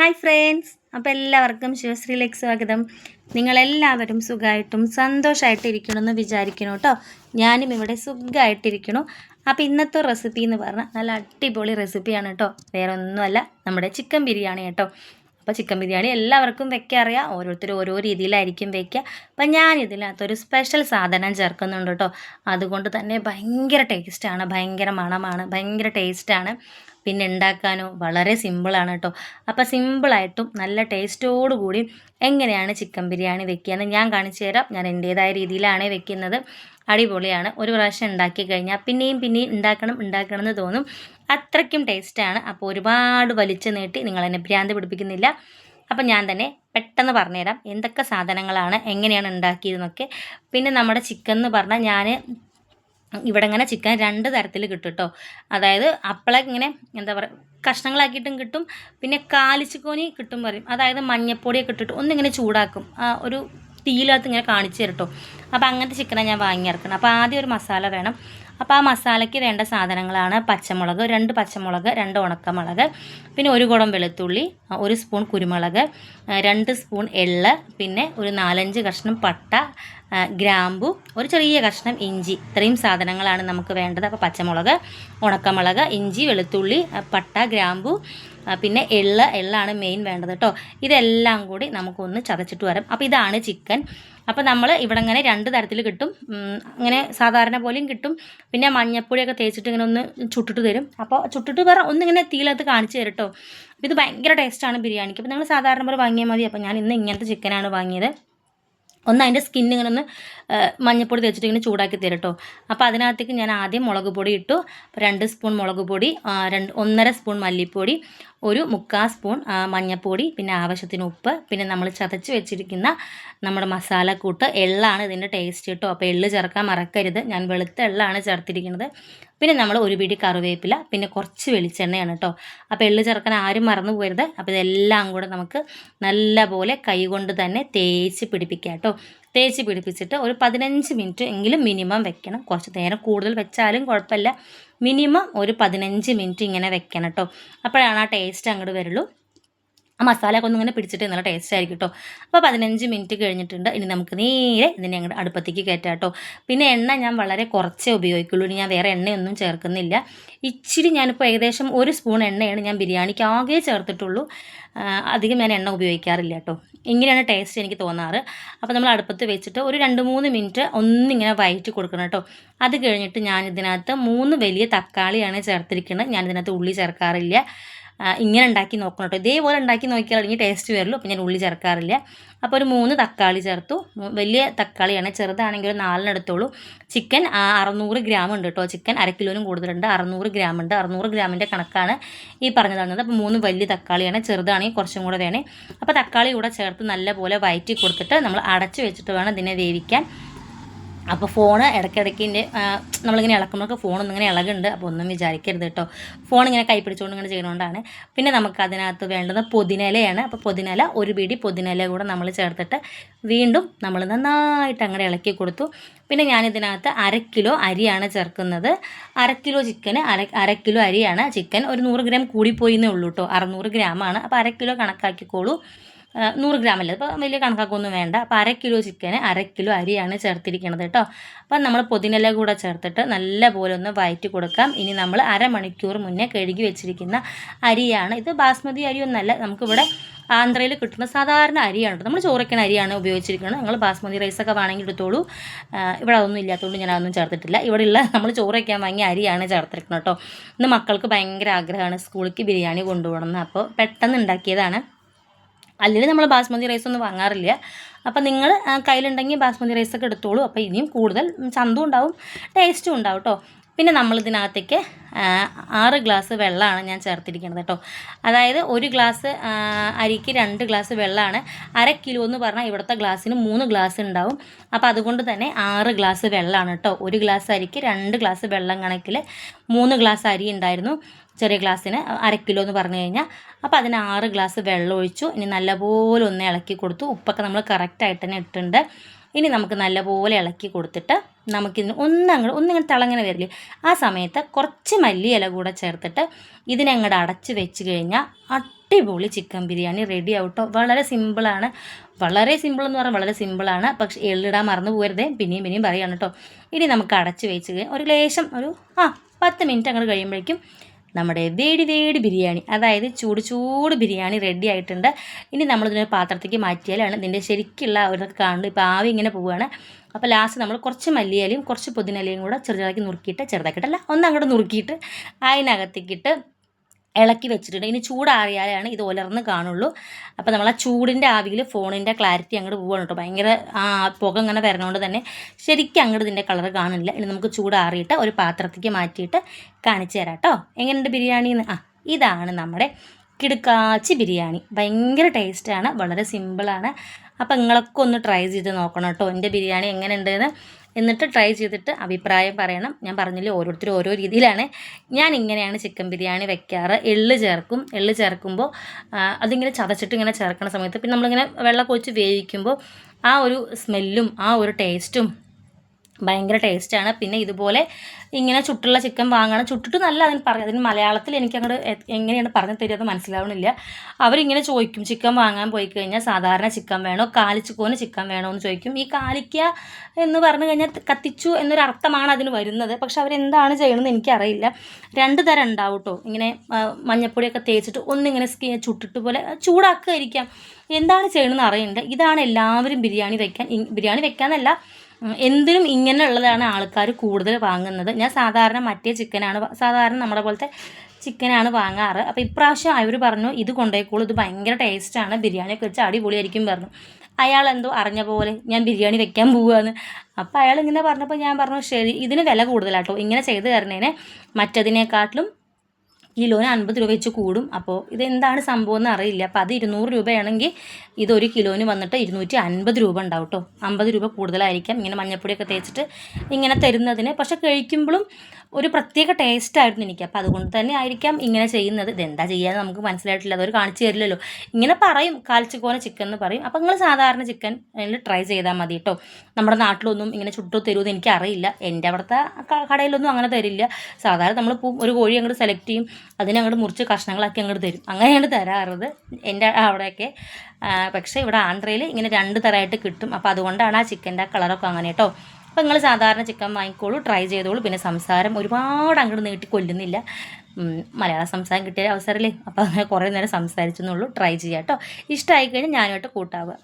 Hi friends അപ്പോൾ എല്ലാവർക്കും ശിവശ്രീലേക്ക് സ്വാഗതം. നിങ്ങളെല്ലാവരും സുഖമായിട്ടും സന്തോഷമായിട്ട് ഇരിക്കണമെന്ന് വിചാരിക്കണം കേട്ടോ. ഞാനും ഇവിടെ സുഖമായിട്ടിരിക്കണു അപ്പോൾ ഇന്നത്തെ റെസിപ്പി എന്ന് പറഞ്ഞാൽ നല്ല അടിപൊളി റെസിപ്പിയാണ് കേട്ടോ. വേറെ ഒന്നുമല്ല നമ്മുടെ ചിക്കൻ ബിരിയാണി കേട്ടോ. അപ്പോൾ ചിക്കൻ ബിരിയാണി എല്ലാവർക്കും വെക്കാൻ അറിയാം. ഓരോരുത്തരും ഓരോ രീതിയിലായിരിക്കും വെക്കുക. അപ്പം ഞാൻ ഇതിനകത്തൊരു സ്പെഷ്യൽ സാധനം ചേർക്കുന്നുണ്ട് കേട്ടോ. അതുകൊണ്ട് തന്നെ ഭയങ്കര ടേസ്റ്റാണ് ഭയങ്കര മണമാണ്. ഭയങ്കര ടേസ്റ്റാണ് പിന്നെ ഉണ്ടാക്കാനോ വളരെ സിമ്പിളാണ് കേട്ടോ അപ്പോൾ സിമ്പിളായിട്ടും നല്ല ടേസ്റ്റോടു കൂടി എങ്ങനെയാണ് ചിക്കൻ ബിരിയാണി വെക്കുകയെന്ന് ഞാൻ കാണിച്ചു തരാം. ഞാൻ എന്റേതായ രീതിയിലാണ് വെക്കുന്നത് അടിപൊളിയാണ്. ഒരു പ്രാവശ്യം ഉണ്ടാക്കി കഴിഞ്ഞാൽ പിന്നെയും പിന്നെയും ഉണ്ടാക്കണം ഉണ്ടാക്കണം എന്ന് തോന്നും. അത്രയ്ക്കും ടേസ്റ്റാണ് അപ്പോൾ ഒരുപാട് വലിച്ചു നീട്ടി നിങ്ങൾ എന്നെ ഭ്രാന്ത് പിടിപ്പിക്കുന്നില്ല. അപ്പം ഞാൻ തന്നെ പെട്ടെന്ന് പറഞ്ഞുതരാം. എന്തൊക്കെ സാധനങ്ങളാണ് എങ്ങനെയാണ് ഉണ്ടാക്കിയതെന്നൊക്കെ പിന്നെ നമ്മുടെ ചിക്കൻ എന്ന് പറഞ്ഞാൽ ഞാൻ ഇവിടെ ഇങ്ങനെ ചിക്കൻ രണ്ട് തരത്തിൽ കിട്ടും കേട്ടോ അതായത് അപ്പളെ ഇങ്ങനെ എന്താ പറയുക കഷ്ണങ്ങളാക്കിയിട്ടും കിട്ടും. പിന്നെ കാലിച്ചുകോനി കിട്ടും പറയും. അതായത് മഞ്ഞപ്പൊടിയൊക്കെ ഇട്ടിട്ട് ഒന്നിങ്ങനെ ചൂടാക്കും. ഒരു തീയിലകത്ത് ഇങ്ങനെ കാണിച്ചു തരട്ടോ. അപ്പോൾ അങ്ങനത്തെ ചിക്കനാണ് ഞാൻ വാങ്ങി ഇറക്കുന്നത് അപ്പോൾ ആദ്യം ഒരു മസാല വേണം. അപ്പോൾ ആ മസാലയ്ക്ക് വേണ്ട സാധനങ്ങളാണ് പച്ചമുളക് രണ്ട് പച്ചമുളക് രണ്ട് ഉണക്കമുളക് പിന്നെ ഒരു കുടം വെളുത്തുള്ളി ഒരു സ്പൂൺ കുരുമുളക് രണ്ട് സ്പൂൺ എള്ള് പിന്നെ ഒരു നാലഞ്ച് കഷ്ണം പട്ട ഗ്രാമ്പു ഒരു ചെറിയ കഷ്ണം ഇഞ്ചി. ഇത്രയും സാധനങ്ങളാണ് നമുക്ക് വേണ്ടത്. അപ്പോൾ പച്ചമുളക് ഉണക്കമുളക് ഇഞ്ചി വെളുത്തുള്ളി പട്ട ഗ്രാമ്പു പിന്നെ എള്ള് എള്ളാണ് മെയിൻ വേണ്ടത് കേട്ടോ. ഇതെല്ലാം കൂടി നമുക്കൊന്ന് ചതച്ചിട്ട് വരാം. അപ്പോൾ ഇതാണ് ചിക്കൻ. അപ്പോൾ നമ്മൾ ഇവിടെ ഇങ്ങനെ രണ്ട് തരത്തിൽ കിട്ടും. അങ്ങനെ സാധാരണ പോലെയും കിട്ടും. പിന്നെ മഞ്ഞപ്പൊടിയൊക്കെ തേച്ചിട്ട് ഇങ്ങനെ ഒന്ന് ചുട്ടിട്ട് തരും. അപ്പോൾ ചുട്ടിട്ട് വേറെ ഒന്നിങ്ങനെ തീയിലകത്ത് കാണിച്ചു തരും കേട്ടോ ഇത് ഭയങ്കര ടേസ്റ്റാണ് ബിരിയാണിക്ക്. അപ്പോൾ നിങ്ങൾ സാധാരണ പോലെ വാങ്ങിയാൽ മതി. അപ്പോൾ ഞാൻ ഇന്ന് ഇങ്ങനത്തെ ചിക്കനാണ് വാങ്ങിയത്. ഒന്ന് അതിന്റെ സ്കിൻ ഒന്ന് മഞ്ഞൾപ്പൊടി തേച്ചിട്ട് ഇങ്ങനെ ചൂടാക്കി തരും കേട്ടോ അപ്പോൾ അതിനകത്തേക്ക് ഞാൻ ആദ്യം മുളക് പൊടി ഇട്ടു. രണ്ട് സ്പൂൺ മുളക് പൊടി രണ്ട് ഒന്നര സ്പൂൺ മല്ലിപ്പൊടി ഒരു മുക്കാൽ സ്പൂൺ മഞ്ഞൾപ്പൊടി പിന്നെ ആവശ്യത്തിന് ഉപ്പ് പിന്നെ നമ്മൾ ചതച്ച് വെച്ചിരിക്കുന്ന നമ്മുടെ മസാലക്കൂട്ട് എള്ളാണ് ഇതിന്റെ ടേസ്റ്റ് കേട്ടോ അപ്പോൾ എള്ള് ചേർക്കാൻ മറക്കരുത്. ഞാൻ വെളുത്ത എള്ളാണ് ചേർത്തിരിക്കുന്നത്. പിന്നെ നമ്മൾ ഒരു പിടി കറിവേപ്പില പിന്നെ കുറച്ച് വെളിച്ചെണ്ണയാണ് കേട്ടോ അപ്പോൾ എള്ളു ചേർക്കാൻ ആരും മറന്നു പോരുത് അപ്പോൾ ഇതെല്ലാം കൂടെ നമുക്ക് നല്ലപോലെ കൈകൊണ്ട് തന്നെ തേച്ച് പിടിപ്പിക്കാം കേട്ടോ തേച്ച് പിടിപ്പിച്ചിട്ട് ഒരു പതിനഞ്ച് മിനിറ്റ് എങ്കിലും മിനിമം വെക്കണം. കുറച്ച് നേരം കൂടുതൽ വെച്ചാലും കുഴപ്പമില്ല. മിനിമം ഒരു പതിനഞ്ച് മിനിറ്റ് ഇങ്ങനെ വെക്കണം കേട്ടോ അപ്പോഴാണ് ആ ടേസ്റ്റ് അങ്ങോട്ട് വരുള്ളൂ. ആ മസാലയൊക്കെ ഒന്ന് ഇങ്ങനെ പിടിച്ചിട്ട് നല്ല ടേസ്റ്റ് ആയിരിക്കും കേട്ടോ അപ്പോൾ പതിനഞ്ച് മിനിറ്റ് കഴിഞ്ഞിട്ടുണ്ട്. ഇനി നമുക്ക് നേരെ ഇതിനെ അങ്ങോട്ട് അടുപ്പത്തേക്ക് കയറ്റാം കേട്ടോ പിന്നെ എണ്ണ ഞാൻ വളരെ കുറച്ചേ ഉപയോഗിക്കുള്ളൂ. ഞാൻ വേറെ എണ്ണയൊന്നും ചേർക്കുന്നില്ല. ഇച്ചിരി ഞാനിപ്പോൾ ഏകദേശം ഒരു സ്പൂൺ എണ്ണയാണ് ഞാൻ ബിരിയാണിക്ക് ആകെ ചേർത്തിട്ടുള്ളൂ. അധികം ഞാൻ എണ്ണ ഉപയോഗിക്കാറില്ല കേട്ടോ ഇങ്ങനെയാണ് ടേസ്റ്റ് എനിക്ക് തോന്നാറ്. അപ്പോൾ നമ്മൾ അടുപ്പത്ത് വെച്ചിട്ട് ഒരു രണ്ട് മൂന്ന് മിനിറ്റ് ഒന്നിങ്ങനെ വയറ്റി കൊടുക്കണം കേട്ടോ അത് കഴിഞ്ഞിട്ട് ഞാൻ ഇതിനകത്ത് മൂന്ന് വലിയ തക്കാളിയാണ് ചേർത്തിരിക്കുന്നത് ഞാൻ ഇതിനകത്ത് ഉള്ളി ചേർക്കാറില്ല. ഇങ്ങനെ ഉണ്ടാക്കി നോക്കണം കേട്ടോ ഇതേപോലെ ഉണ്ടാക്കി നോക്കിയാൽ അല്ലെങ്കിൽ ടേസ്റ്റ് വരുള്ളൂ. അപ്പോൾ ഞാൻ ഉള്ളി ചേർക്കാറില്ല. അപ്പോൾ ഒരു മൂന്ന് തക്കാളി ചേർത്തു. വലിയ തക്കാളിയാണ്. ചെറുതാണെങ്കിൽ ഒരു നാലിനെടുത്തോളൂ ചിക്കൻ അറുന്നൂറ് ഗ്രാം ഉണ്ട് കേട്ടോ ചിക്കൻ അര കിലോനും കൂടുതലുണ്ട്. അറുന്നൂറ് ഗ്രാം ഉണ്ട്. അറുന്നൂറ് ഗ്രാമിന്റെ കണക്കാണ് ഈ പറഞ്ഞു തന്നത് അപ്പോൾ മൂന്ന് വലിയ തക്കാളിയാണ്. ചെറുതാണെങ്കിൽ കുറച്ചും കൂടെ വേണേ. അപ്പോൾ തക്കാളി കൂടെ ചേർത്ത് നല്ലപോലെ വയറ്റി കൊടുത്തിട്ട് നമ്മൾ അടച്ചു വെച്ചിട്ട് വേണം ഇതിനെ വേവിക്കാൻ. അപ്പോൾ ഫോൺ ഇടയ്ക്കിടയ്ക്ക് എന്റെ നമ്മളിങ്ങനെ ഇളക്കുമ്പോൾ ഫോണൊന്നും ഇങ്ങനെ ഇളകുണ്ട് അപ്പോൾ ഒന്നും വിചാരിക്കരുത് കേട്ടോ. ഫോൺ ഇങ്ങനെ കൈ പിടിച്ചുകൊണ്ട് ഇങ്ങനെ ചെയ്യുന്നതുകൊണ്ടാണ് പിന്നെ നമുക്ക് അതിനകത്ത് വേണ്ടത് പുതിനിലയാണ്. അപ്പോൾ പുതിനില ഒരു പിടി പുതിനില കൂടെ നമ്മൾ ചേർത്തിട്ട് വീണ്ടും നമ്മൾ നന്നായിട്ട് അങ്ങനെ ഇളക്കി കൊടുത്തു. പിന്നെ ഞാനിതിനകത്ത് അര കിലോ അരിയാണ് ചേർക്കുന്നത്. അര കിലോ ചിക്കന് അര അര കിലോ അരിയാണ് ചിക്കൻ ഒരു നൂറ് ഗ്രാം കൂടിപ്പോയി എന്നേ ഉള്ളൂ കേട്ടോ. അറുന്നൂറ് ഗ്രാമാണ് അപ്പോൾ അര കിലോ കണക്കാക്കിക്കോളൂ. നൂറ് ഗ്രാമല്ലേ? അപ്പോൾ വലിയ കണക്കാക്കൊന്നും വേണ്ട. അപ്പോൾ അര കിലോ ചിക്കന് അര കിലോ അരിയാണ് ചേർത്തിരിക്കുന്നത് കേട്ടോ. അപ്പം നമ്മൾ പുതിനല കൂടെ ചേർത്തിട്ട് നല്ല പോലെ ഒന്ന് വയറ്റി കൊടുക്കാം. ഇനി നമ്മൾ അരമണിക്കൂർ മുന്നേ കഴുകി വെച്ചിരിക്കുന്ന അരിയാണ്. ഇത് ബാസ്മതി അരിയൊന്നല്ല നമുക്കിവിടെ ആന്ധ്രയിൽ കിട്ടുന്ന സാധാരണ അരിയാണ് നമ്മൾ ചോറയ്ക്കുന്ന അരിയാണ് ഉപയോഗിച്ചിരിക്കുന്നത് നിങ്ങൾ ബാസ്മതി റൈസൊക്കെ വേണമെങ്കിൽ എടുത്തോളൂ ഇവിടെ അതൊന്നും ഇല്ലാത്തതുകൊണ്ട് ഞാൻ അതൊന്നും ചേർത്തിട്ടില്ല. ഇവിടെയുള്ള നമ്മൾ ചോറയ്ക്കാൻ വാങ്ങിയ അരിയാണ് ചേർത്തിരിക്കുന്നത് കേട്ടോ. ഇന്ന് മക്കൾക്ക് ഭയങ്കര ആഗ്രഹമാണ് സ്കൂളിലേക്ക് ബിരിയാണി കൊണ്ടുപോകണം അപ്പോൾ പെട്ടെന്ന് ഉണ്ടാക്കിയതാണ്. അല്ലെങ്കിൽ നമ്മൾ ബാസ്മതി റൈസ് ഒന്നും വാങ്ങാറില്ല. അപ്പം നിങ്ങൾ കയ്യിലുണ്ടെങ്കിൽ ബാസ്മതി റൈസൊക്കെ എടുത്തോളൂ. അപ്പോൾ ഇനിയും കൂടുതൽ ചന്തവും ഉണ്ടാവും ടേസ്റ്റും ഉണ്ടാവും കേട്ടോ പിന്നെ നമ്മളിതിനകത്തേക്ക് ആറ് ഗ്ലാസ് വെള്ളമാണ് ഞാൻ ചേർത്തിരിക്കുന്നത് കേട്ടോ. അതായത് ഒരു ഗ്ലാസ് അരിക്ക് രണ്ട് ഗ്ലാസ് വെള്ളമാണ്. അര കിലോ എന്ന് പറഞ്ഞാൽ ഇവിടുത്തെ ഗ്ലാസ്സിന് മൂന്ന് ഗ്ലാസ് ഉണ്ടാവും. അപ്പോൾ അതുകൊണ്ട് തന്നെ ആറ് ഗ്ലാസ് വെള്ളമാണ് കേട്ടോ. ഒരു ഗ്ലാസ് അരിക്ക് രണ്ട് ഗ്ലാസ് വെള്ളം കണക്കിൽ മൂന്ന് ഗ്ലാസ് അരി ഉണ്ടായിരുന്നു ചെറിയ ഗ്ലാസ്സിന് അര കിലോ എന്ന് പറഞ്ഞു കഴിഞ്ഞാൽ അപ്പോൾ അതിന് ആറ് ഗ്ലാസ് വെള്ളം ഒഴിച്ചു. ഇനി നല്ലപോലെ ഒന്ന് ഇളക്കി കൊടുത്തു. ഉപ്പൊക്കെ നമ്മൾ കറക്റ്റായിട്ട് തന്നെ ഇട്ടിട്ടുണ്ട്. ഇനി നമുക്ക് നല്ലപോലെ ഇളക്കി കൊടുത്തിട്ട് നമുക്കിതിന് ഒന്നങ്ങ് ഒന്നിങ്ങനെ തിളങ്ങനെ വരില്ലേ? ആ സമയത്ത് കുറച്ച് മല്ലി ഇല കൂടെ ചേർത്തിട്ട് ഇതിനെ അങ്ങോട്ട് അടച്ച് വെച്ച് കഴിഞ്ഞാൽ അടിപൊളി ചിക്കൻ ബിരിയാണി റെഡി ആവട്ടോ. വളരെ സിമ്പിളാണ് വളരെ സിമ്പിൾ എന്ന് പറഞ്ഞാൽ വളരെ സിമ്പിളാണ് പക്ഷേ എള്ളിടാൻ മറന്നു പോരുതേ. പിന്നെയും പിന്നെയും പറയാണ് കേട്ടോ ഇനി നമുക്ക് അടച്ച് വെച്ച് ഒരു ലേശം ഒരു ആ പത്ത് മിനിറ്റ് അങ്ങോട്ട് കഴിയുമ്പോഴേക്കും നമ്മുടെ വേടി വേടി ബിരിയാണി അതായത് ചൂട് ചൂട് ബിരിയാണി റെഡി ആയിട്ടുണ്ട്. ഇനി നമ്മളിതിനെ പാത്രത്തേക്ക് മാറ്റിയാലാണ് ഇതിന്റെ ശരിക്കുള്ള അവരൊക്കെ കാണുന്നത്. ഇപ്പോൾ ആവി ഇങ്ങനെ പോവുകയാണ്. അപ്പോൾ ലാസ്റ്റ് നമ്മൾ കുറച്ച് മല്ലിയിലയും കുറച്ച് പുതിനയിലയും കൂടെ ചെറുതാക്കി നുറുക്കിയിട്ട് ചെറുതാക്കിയിട്ടല്ല ഒന്ന് അങ്ങോട്ട് നുറുക്കിയിട്ട് അതിനകത്തേക്കിട്ട് ഇളക്കി വെച്ചിട്ടുണ്ട്. ഇനി ചൂടാറിയാലാണ് ഇത് ഉലർന്ന് കാണുള്ളൂ. അപ്പോൾ നമ്മൾ ആ ചൂടിന്റെ ആവിയിൽ ഫോണിന്റെ ക്ലാരിറ്റി അങ്ങോട്ട് പോവാണ് കേട്ടോ ഭയങ്കര ആ പുക ഇങ്ങനെ വരണോണ്ട് തന്നെ ശരിക്കും അങ്ങോട്ട് ഇതിന്റെ കളർ കാണുന്നില്ല. ഇനി നമുക്ക് ചൂടാറിയിട്ട് ഒരു പാത്രത്തേക്ക് മാറ്റിയിട്ട് കാണിച്ചു തരാം കേട്ടോ എങ്ങനെയുണ്ട് ബിരിയാണി എന്ന്? ആ ഇതാണ് നമ്മുടെ കിടുക്കാച്ചി ബിരിയാണി. ഭയങ്കര ടേസ്റ്റാണ് വളരെ സിമ്പിളാണ്. അപ്പോൾ നിങ്ങളൊക്കെ ഒന്ന് ട്രൈ ചെയ്ത് നോക്കണം കേട്ടോ എന്റെ ബിരിയാണി എങ്ങനെയുണ്ടെന്ന് എന്നിട്ട് ട്രൈ ചെയ്തിട്ട് അഭിപ്രായം പറയണം. ഞാൻ പറഞ്ഞില്ലേ ഓരോരുത്തരും ഓരോ രീതിയിലാണ്. ഞാൻ ഇങ്ങനെയാണ് ചിക്കൻ ബിരിയാണി വെക്കാറ്. എള്ള് ചേർക്കും. എള്ള് ചേർക്കുമ്പോൾ അതിങ്ങനെ ചതച്ചിട്ട് ഇങ്ങനെ ചേർക്കുന്ന സമയത്ത് പിന്നെ നമ്മളിങ്ങനെ വെള്ളം ഒഴിച്ച് വേവിക്കുമ്പോൾ ആ ഒരു സ്മെല്ലും ആ ഒരു ടേസ്റ്റും ഭയങ്കര ടേസ്റ്റാണ്. പിന്നെ ഇതുപോലെ ഇങ്ങനെ ചുട്ടുള്ള ചിക്കൻ വാങ്ങണം. ചുട്ടിട്ട് നല്ല അതിന് പറഞ്ഞു അതിന് മലയാളത്തിൽ എനിക്ക് അങ്ങോട്ട് എങ്ങനെയാണ് പറഞ്ഞു തരിക മനസ്സിലാവണില്ല. അവരിങ്ങനെ ചോദിക്കും ചിക്കൻ വാങ്ങാൻ പോയി കഴിഞ്ഞാൽ സാധാരണ ചിക്കൻ വേണോ? കാലിച്ചുക്കോന് ചിക്കൻ വേണോ? എന്ന് ചോദിക്കും. ഈ കാലിക്ക എന്ന് പറഞ്ഞു കഴിഞ്ഞാൽ കത്തിച്ചു എന്നൊരു അർത്ഥമാണ് അതിന് വരുന്നത്. പക്ഷെ അവരെന്താണ് ചെയ്യണമെന്ന് എനിക്കറിയില്ല. രണ്ട് തരം ഉണ്ടാവും കേട്ടോ ഇങ്ങനെ മഞ്ഞപ്പൊടിയൊക്കെ തേച്ചിട്ട് ഒന്നിങ്ങനെ ചുട്ടിട്ട് പോലെ ചൂടാക്കുകയായിരിക്കാം എന്താണ് ചെയ്യണമെന്ന് അറിയണ്ട ഇതാണ് എല്ലാവരും ബിരിയാണി വെക്കാൻ ബിരിയാണി വെക്കാന്നല്ല ഉം, എന്തിനും ഇങ്ങനെയുള്ളതാണ് ആൾക്കാർ കൂടുതൽ വാങ്ങുന്നത്. ഞാൻ സാധാരണ മറ്റേ ചിക്കനാണ് സാധാരണ നമ്മുടെ പോലത്തെ ചിക്കനാണ് വാങ്ങാറ്. അപ്പോൾ ഇപ്രാവശ്യം അവർ പറഞ്ഞു ഇത് കൊണ്ടുപോയിക്കോളൂ ഇത് ഭയങ്കര ടേസ്റ്റാണ് ബിരിയാണിയൊക്കെ വെച്ച് അടിപൊളിയായിരിക്കും പറഞ്ഞു. അയാൾ എന്തോ അറിഞ്ഞ പോലെ ഞാൻ ബിരിയാണി വെക്കാൻ പോവുകയാണ് അപ്പോൾ അയാൾ ഇങ്ങനെ പറഞ്ഞപ്പോൾ ഞാൻ പറഞ്ഞു ശരി ഇതിന് വില കൂടുതലാട്ടോ. ഇങ്ങനെ ചെയ്ത് തരണേനെ മറ്റതിനേക്കാട്ടിലും കിലോന് അൻപത് രൂപ വെച്ച് കൂടും. അപ്പോൾ ഇതെന്താണ് സംഭവം എന്ന് അറിയില്ല. അപ്പോൾ അത് ഇരുന്നൂറ് രൂപയാണെങ്കിൽ ഇതൊരു കിലോന് വന്നിട്ട് ഇരുന്നൂറ്റി അൻപത് രൂപ ഉണ്ടാവും കേട്ടോ അമ്പത് രൂപ കൂടുതലായിരിക്കാം. ഇങ്ങനെ മഞ്ഞപ്പൊടിയൊക്കെ തേച്ചിട്ട് ഇങ്ങനെ തരുന്നതിന്. പക്ഷെ കഴിക്കുമ്പോഴും ഒരു പ്രത്യേക ടേസ്റ്റായിരുന്നു എനിക്ക്. അപ്പോൾ അതുകൊണ്ട് തന്നെ ആയിരിക്കാം ഇങ്ങനെ ചെയ്യുന്നത്. ഇതെന്താ ചെയ്യാന്ന് നമുക്ക് മനസ്സിലായിട്ടില്ല. അതൊരു കാണിച്ചു തരില്ലല്ലോ. ഇങ്ങനെ പറയും. കാൽച്ചിക്കോന ചിക്കൻ എന്ന് പറയും. അപ്പോൾ നിങ്ങൾ സാധാരണ ചിക്കൻ ട്രൈ ചെയ്താൽ മതി കേട്ടോ നമ്മുടെ നാട്ടിലൊന്നും ഇങ്ങനെ ചുട്ടു തരുമെന്ന് എനിക്കറിയില്ല എന്റെ അവിടുത്തെ കടയിലൊന്നും അങ്ങനെ തരില്ല. സാധാരണ നമ്മൾ ഒരു കോഴി അങ്ങോട്ട് സെലക്ട് ചെയ്യും. അതിനങ്ങോട്ട് മുറിച്ച് കഷ്ണങ്ങളാക്കി അങ്ങോട്ട് തരും. അങ്ങനെയാണ് തരാറുള്ളത് എന്റെ അവിടെയൊക്കെ പക്ഷേ ഇവിടെ ആന്ധ്രയിൽ ഇങ്ങനെ രണ്ട് തരമായിട്ട് കിട്ടും. അപ്പോൾ അതുകൊണ്ടാണ് ആ ചിക്കന്റെ കളറൊക്കെ അങ്ങനെ കേട്ടോ അപ്പോൾ നിങ്ങൾ സാധാരണ ചിക്കൻ വാങ്ങിക്കോളൂ ട്രൈ ചെയ്തോളൂ. പിന്നെ സംസാരം ഒരുപാട് അങ്ങോട്ട് നീട്ടി കൊല്ലുന്നില്ല. മലയാള സംസാരം കിട്ടിയ അവസരമല്ലേ അപ്പോൾ അങ്ങനെ കുറേ നേരം സംസാരിച്ചെന്നുള്ളൂ. ട്രൈ ചെയ്യാം കേട്ടോ ഇഷ്ടമായി കഴിഞ്ഞാൽ ഞാനുമായിട്ട് കൂട്ടാവുക.